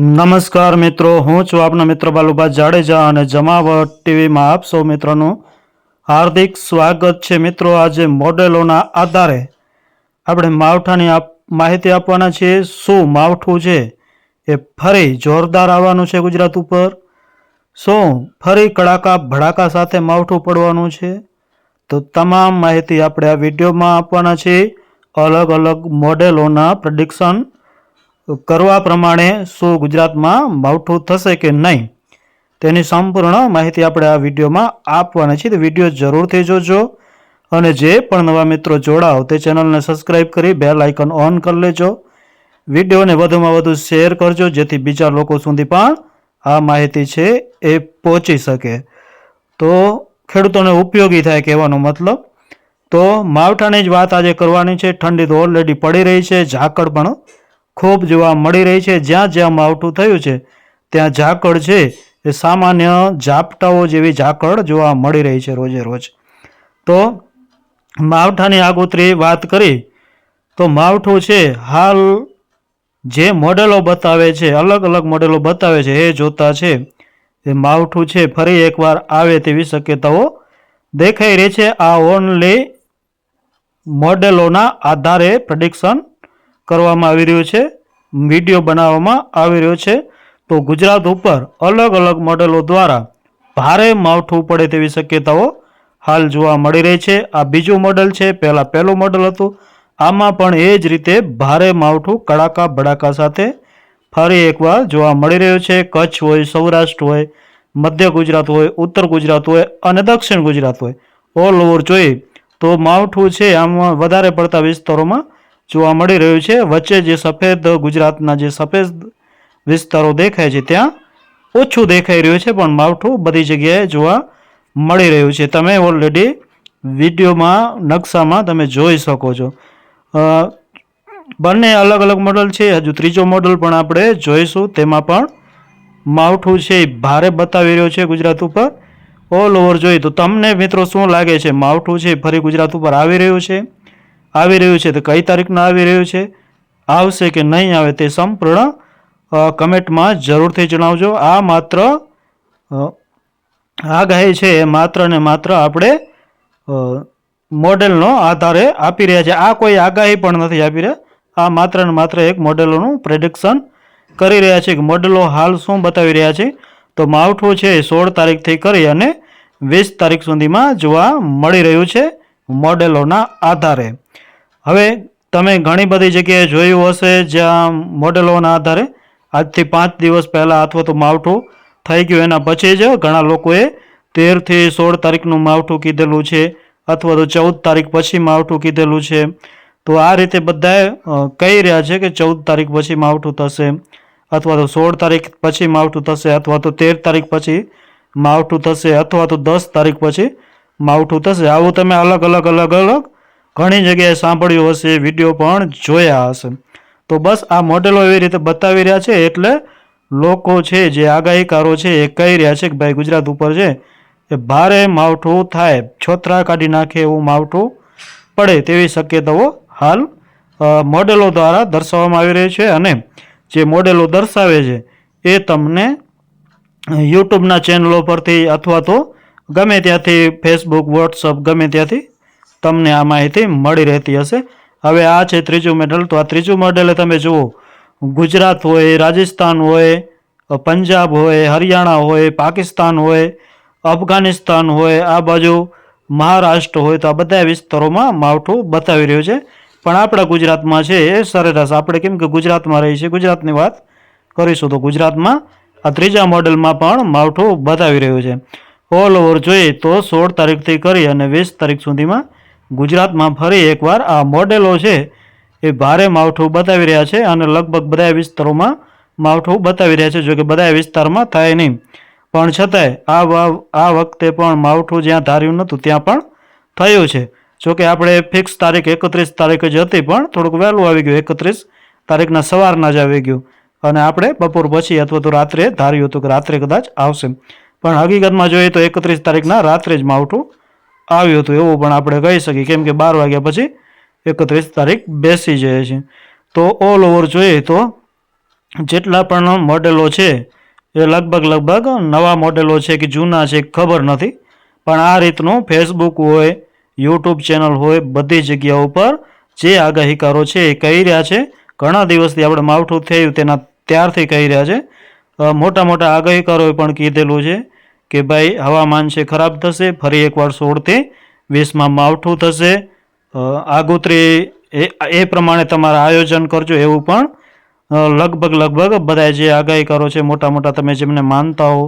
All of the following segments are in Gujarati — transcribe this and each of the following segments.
નમસ્કાર મિત્રો, હું છું આપના મિત્ર બાલુભા જાડેજા અને જમાવટ ટીવીમાં આપ સૌ મિત્રોનું હાર્દિક સ્વાગત છે. મિત્રો, આજે મોડેલોના આધારે આપણે માવઠાની આપ, માહિતી આપવાના છીએ. શું માવઠું છે? એ ફરી જોરદાર આવવાનું છે ગુજરાત ઉપર. શું ફરી કડાકા ભડાકા સાથે માવઠું પડવાનું છે? તો તમામ માહિતી આપણે આ વિડીયોમાં આપવાના છીએ. અલગ અલગ મોડેલોના પ્રડિક્શન કરવા પ્રમાણે શું ગુજરાતમાં માવઠું થશે કે નહીં, તેની સંપૂર્ણ માહિતી આપણે આ વિડીયોમાં આપવાના છે. તો વીડિયો જરૂરથી જોજો અને જે પણ નવા મિત્રો જોડાઓ તે ચેનલને સબસ્ક્રાઈબ કરી બેલ આઇકન ઓન કરી લેજો. વિડીયોને વધુમાં વધુ શેર કરજો, જેથી બીજા લોકો સુધી પણ આ માહિતી છે એ પહોંચી શકે. તો ખેડૂતોને ઉપયોગી થાય કહેવાનો મતલબ, તો માવઠાની જ વાત આજે કરવાની છે. ઠંડી તો ઓલરેડી પડી રહી છે, ઝાકળ પણ ખૂબ જોવા મળી રહી છે. જ્યાં જ્યાં માવઠું થયું છે, ત્યાં ઝાકળ છે. એ સામાન્ય ઝાપટાઓ જેવી ઝાકળ જોવા મળી રહી છે રોજે રોજ. તો માવઠાની આગોતરી વાત કરી, તો માવઠું છે, હાલ જે મોડેલો બતાવે છે, અલગ અલગ મોડેલો બતાવે છે, એ જોતા છે. એ માવઠું છે, ફરી એકવાર આવે તેવી શક્યતાઓ દેખાઈ રહી છે. આ ઓનલી મોડેલોના આધારે પ્રેડિક્શન કરવામાં આવી રહ્યું છે. વીડિયો બનાવવામાં આવી રહ્યો છે. તો ગુજરાત ઉપર અલગ અલગ મોડેલો દ્વારા ભારે માવઠું પડે તેવી શક્યતાઓ હાલ જોવા મળી રહી છે. આ બીજું મોડલ છે. પહેલાં પહેલું મોડલ હતું. આમાં પણ એ જ રીતે ભારે માવઠું કડાકા ભડાકા સાથે ફરી એકવાર જોવા મળી રહ્યું છે. કચ્છ હોય, સૌરાષ્ટ્ર હોય, મધ્ય ગુજરાત હોય, ઉત્તર ગુજરાત હોય અને દક્ષિણ ગુજરાત હોય. ઓલ ઓવર જોઈએ તો માવઠું છે. આમાં વધારે પડતા વિસ્તારોમાં જોવા મળી રહ્યું છે. વચ્ચે જે સફેદ ગુજરાતના જે સફેદ વિસ્તારો દેખાય છે, ત્યાં ઓછું દેખાઈ રહ્યું છે, પણ માવઠું બધી જગ્યાએ જોવા મળી રહ્યું છે. તમે ઓલરેડી વિડીયોમાં, નકશામાં તમે જોઈ શકો છો. બંને અલગ અલગ મોડલ છે. હજુ ત્રીજો મોડલ પણ આપણે જોઈશું. તેમાં પણ માવઠું છે એ ભારે બતાવી રહ્યો છે ગુજરાત ઉપર. ઓલ ઓવર જોઈએ. તો તમને મિત્રો શું લાગે છે? માવઠું છે ફરી ગુજરાત ઉપર આવી રહ્યું છે? આવી રહ્યું છે તો કઈ તારીખના આવી રહ્યું છે? આવશે કે નહીં આવે તે સંપૂર્ણ કમેન્ટમાં જરૂરથી જણાવજો. આ માત્ર આગાહી છે, એ માત્ર ને માત્ર આપણે મોડેલનો આધારે આપી રહ્યા છે. આ કોઈ આગાહી પણ નથી આપી રહ્યા. આ માત્ર ને માત્ર એક મોડેલોનું પ્રેડિક્શન કરી રહ્યા છે કે મોડેલો હાલ શું બતાવી રહ્યા છે? તો માવઠું છે સોળ તારીખથી કરી અને વીસ તારીખ સુધીમાં જોવા મળી રહ્યું છે મોડેલોના આધારે. હવે તમે ઘણી બધી જગ્યાએ જોયું હશે જ્યાં મોડેલોના આધારે આજથી પાંચ દિવસ પહેલાં અથવા તો માવઠું થઈ ગયું. એના પછી જ ઘણા લોકોએ તેરથી સોળ તારીખનું માવઠું કીધેલું છે અથવા તો ચૌદ તારીખ પછી માવઠું કીધેલું છે. તો આ રીતે બધાએ કહી રહ્યા છે કે ચૌદ તારીખ પછી માવઠું થશે અથવા તો સોળ તારીખ પછી માવઠું થશે અથવા તો તેર તારીખ પછી માવઠું થશે અથવા તો દસ તારીખ પછી માવઠું થશે. આવું તમે અલગ અલગ અલગ અલગ ઘણી જગ્યાએ સાંભળ્યું હશે, વીડિયો પણ જોયા હશે. તો બસ આ મોડેલો એવી રીતે બતાવી રહ્યા છે એટલે લોકો છે, જે આગાહીકારો છે એ કહી રહ્યા છે કે ભાઈ ગુજરાત ઉપર છે એ ભારે માવઠું થાય, છોતરા કાઢી નાખે એવું માવઠું પડે તેવી શક્યતાઓ હાલ મોડેલો દ્વારા દર્શાવવામાં આવી રહી છે અને જે મોડેલો દર્શાવે છે એ તમને યુટ્યુબના ચેનલો પરથી અથવા તો ગમે ત્યાંથી ફેસબુક વોટ્સઅપ ગમે ત્યાંથી તમને આ માહિતી મળી રહેતી હશે. હવે આ છે ત્રીજું મોડલ તો આ ત્રીજું મોડલે તમે જુઓ. ગુજરાત હોય, રાજસ્થાન હોય, પંજાબ હોય, હરિયાણા હોય, પાકિસ્તાન હોય, અફઘાનિસ્તાન હોય, આ બાજુ મહારાષ્ટ્ર હોય તો આ બધા વિસ્તારોમાં માવઠું બતાવી રહ્યું છે. પણ આપણા ગુજરાતમાં છે એ સરેરાશ. આપણે કેમ કે ગુજરાતમાં રહી છે ગુજરાતની વાત કરીશું તો ગુજરાતમાં આ ત્રીજા મોડેલમાં પણ માવઠું બતાવી રહ્યું છે. ઓલ ઓવર જોઈએ તો સોળ તારીખથી કરી અને વીસ તારીખ સુધીમાં ગુજરાતમાં ફરી એકવાર આ મોડેલો છે એ ભારે માવઠું બતાવી રહ્યા છે અને લગભગ બધા વિસ્તારોમાં માવઠું બતાવી રહ્યા છે જો કે બધા વિસ્તારમાં થાય નહીં. પણ છતાંય આ આ વખતે પણ માવઠું જ્યાં ધાર્યું નહોતું, ત્યાં પણ થયું છે. જોકે આપણે ફિક્સ તારીખ એકત્રીસ તારીખ જ હતી, પણ થોડુંક વહેલું આવી ગયું, એકત્રીસ તારીખના સવારના જ આવી ગયું. અને આપણે બપોર પછી અથવા તો રાત્રે ધાર્યું હતું કે રાત્રે કદાચ આવશે. પણ હકીકતમાં જોઈએ તો એકત્રીસ તારીખના રાત્રે જ માવઠું આવ્યું હતું એવું પણ આપણે કહી શકીએ. કેમ કે બાર વાગ્યા પછી એકત્રીસ તારીખ બેસી જાય છે. તો ઓલ ઓવર જોઈએ તો જેટલા પણ મોડેલો છે, એ લગભગ લગભગ નવા મોડેલો છે કે જૂના છે, ખબર નથી. પણ આ રીતનું ફેસબુક હોય યુટ્યુબ ચેનલ હોય, બધી જગ્યાઓ ઉપર જે આગાહીકારો છે એ કહી રહ્યા છે. ઘણા દિવસથી આપણે માવઠું થયું તેના ત્યારથી કહી રહ્યા છે. મોટા મોટા આગાહીકારોએ પણ કીધેલું છે. કે ભાઈ, હવામાન છે ખરાબ થશે, ફરી એકવાર સોળથી વીસમાં માવઠું થશે. આગોતરી એ પ્રમાણે તમારે આયોજન કરજો એવું પણ લગભગ લગભગ બધા જે આગાહીકારો છે મોટા મોટા તમે જેમને માનતા હો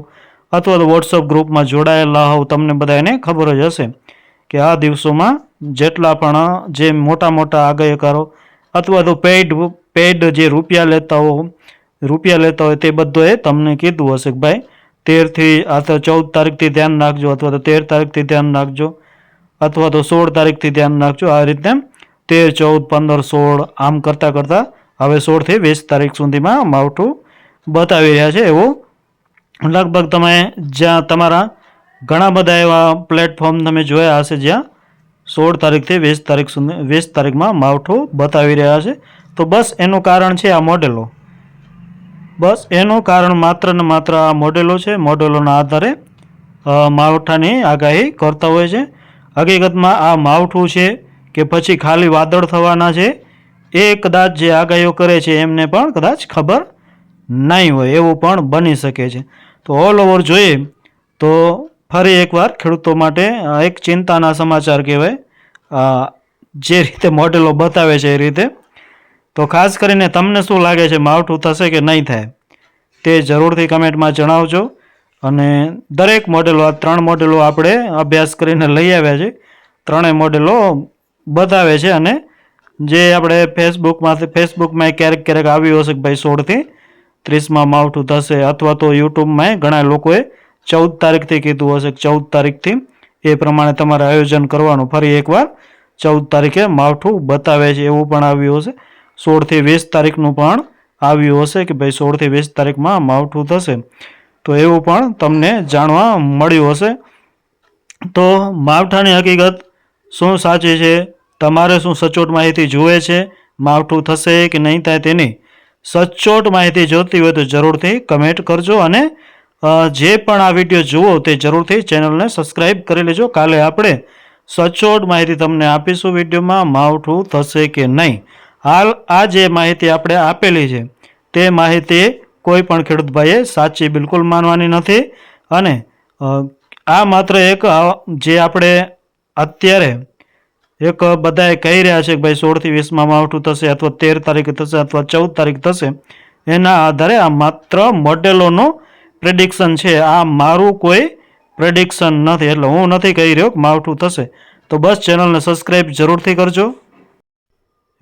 અથવા તો વોટ્સઅપ ગ્રુપમાં જોડાયેલા હોવ તમને બધાને ખબર જ હશે કે આ દિવસોમાં જેટલા પણ જે મોટા મોટા આગાહીકારો અથવા તો પેઇડ પેઇડ જે રૂપિયા લેતા હો, રૂપિયા લેતા હોય તે બધોએ તમને કીધું હશે કે ભાઈ તેરથી આ તો ચૌદ તારીખથી ધ્યાન નાખજો અથવા તો તેર તારીખથી ધ્યાન રાખજો અથવા તો સોળ તારીખથી ધ્યાન નાખજો આ રીતે તેર, ચૌદ, પંદર, સોળ આમ કરતાં કરતાં હવે સોળથી વીસ તારીખ સુધીમાં માવઠું બતાવી રહ્યા છે. એવું લગભગ તમે જ્યાં તમારા ઘણા બધા એવા પ્લેટફોર્મ તમે જોયા હશે જ્યાં સોળ તારીખથી વીસ તારીખ સુધી, વીસ તારીખમાં માવઠું બતાવી રહ્યા છે. તો બસ એનું કારણ છે આ મોડેલો બસ, એનું કારણ માત્ર ને માત્ર આ મોડેલો છે. મોડેલોના આધારે માવઠાની આગાહી કરતા હોય છે. હકીકતમાં આ માવઠું છે કે પછી ખાલી વાદળ થવાના છે, એ કદાચ જે આગાહીઓ કરે છે એમને પણ કદાચ ખબર નહીં હોય, એવું પણ બની શકે છે. તો ઓલ ઓવર જોઈએ, તો ફરી એકવાર ખેડૂતો માટે એક ચિંતાના સમાચાર કહેવાય. જે રીતે મોડેલો બતાવે છે એ રીતે તો ખાસ કરીને તમને શું લાગે છે, માવઠું થશે કે નહીં થાય, તે જરૂરથી કમેન્ટમાં જણાવજો. અને દરેક મોડેલો, આ ત્રણ મોડેલો આપણે અભ્યાસ કરીને લઈ આવ્યા છે. ત્રણેય મોડેલો બતાવે છે અને જે આપણે ફેસબુકમાંથી, ફેસબુકમાં ક્યારેક ક્યારેક આવ્યું હશે ભાઈ સોળથી ત્રીસમાં માવઠું થશે, અથવા તો યુટ્યુબમાં ઘણા લોકોએ ચૌદ તારીખથી કીધું હશે ચૌદ તારીખથી એ પ્રમાણે તમારે આયોજન કરવાનું. ફરી એકવાર ચૌદ તારીખે માવઠું બતાવે છે, એવું પણ આવ્યું હશે. સોળથી વીસ તારીખનું પણ આવ્યું હશે કે ભાઈ સોળથી વીસ તારીખમાં માવઠું થશે. તો એવું પણ તમને જાણવા મળ્યું હશે. તો માવઠાની હકીકત શું સાચી છે? તમારે શું સચોટ માહિતી જુએ છે? માવઠું થશે કે નહીં થાય તેની સચોટ માહિતી જોતી હોય તો જરૂરથી કમેન્ટ કરજો અને જે પણ આ વીડિયો જુઓ તે જરૂરથી ચેનલને સબસ્ક્રાઈબ કરી લેજો. કાલે આપણે સચોટ માહિતી તમને આપીશું વિડીયોમાં માવઠું થશે કે નહીં. હાલ આ જે માહિતી આપણે આપેલી છે, તે માહિતી કોઈ પણ ખેડૂત ભાઈએ સાચી બિલકુલ માનવાની નથી અને આ માત્ર એક જે આપણે અત્યારે એક બધાએ કહી રહ્યા છે કે ભાઈ સોળથી વીસમાં માવઠું થશે અથવા તેર તારીખે થશે અથવા ચૌદ તારીખ થશે, એના આધારે આ માત્ર મોડેલોનું પ્રેડિક્શન છે. આ મારું કોઈ પ્રેડિક્શન નથી. એટલે હું નથી કહી રહ્યો કે માવઠું થશે. તો બસ ચેનલને સબસ્ક્રાઈબ જરૂરથી કરજો.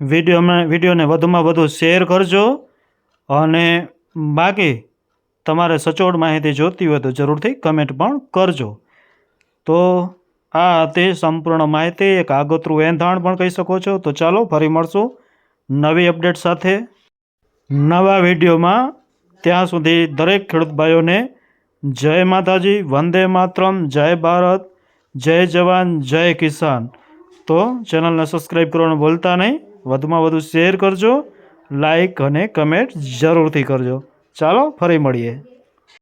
વિડીયોમાં વિડીયોને વધુમાં વધુ શેર કરજો અને બાકી તમારે સચોટ માહિતી જોતી હોય તો જરૂરથી કમેન્ટ પણ કરજો. તો આ હતી સંપૂર્ણ માહિતી. એક આગોતરું એંધાણ પણ કહી શકો છો. તો ચાલો ફરી મળશું નવી અપડેટ સાથે. નવા વિડીયોમાં. ત્યાં સુધી દરેક ખેડૂત ભાઈઓને જય માતાજી, વંદે માતરમ, જય ભારત, જય જવાન, જય કિસાન. તો ચેનલને સબસ્ક્રાઈબ કરવાનું ભૂલતા નહીં. વધુમાં વધુ શેર કરજો લાઈક અને કમેન્ટ જરૂરથી કરજો. ચાલો ફરી મળીએ.